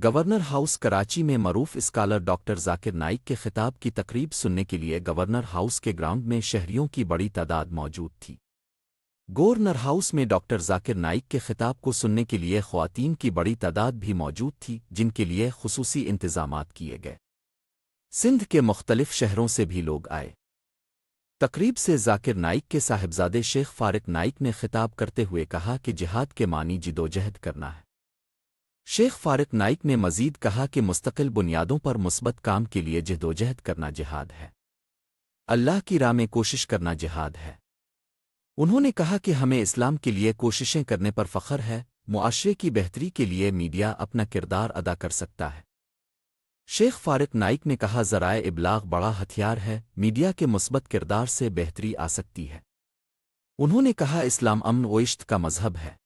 Governor house Karachi में मरूफ scholar doctor Zakir Naik के खिताब की तकरीब सुनने के लिए गवर्नर हाउस के ग्राउंड में शहरियों की बड़ी तादाद मौजूद थी। गवर्नर हाउस में डॉक्टर जाकिर नाइक के खिताब को सुनने के लिए ख्वातीन की बड़ी तादाद भी मौजूद थी, जिनके लिए खसूसी इंतज़ाम किए गए। सिंध के मुख्तलिफ़ शहरों से भी लोग आए। तकरीब से जाकिर नाइक के साहिबजादे शेख फारिक नाइक ने खिताब करते हुए कहा कि जिहाद के मानी जिदोजहद करना है। शेख फारिक नाइक ने मजीद कहा कि मुस्तकिल बुनियादों पर मुस्बत काम के लिए जदोजहद करना जिहाद है। अल्लाह की राह में कोशिश करना जिहाद है। उन्होंने कहा कि हमें इस्लाम के लिए कोशिशें करने पर फ़ख्र है, मुआशरे की बेहतरी के लिए मीडिया अपना किरदार अदा कर सकता है। शेख फारिक नाइक ने कहा, जराए इबलाग बड़ा हथियार है, मीडिया के मुस्बत किरदार से बेहतरी आ सकती है। उन्होंने कहा, इस्लाम अमन ओइश्त का मज़हब है।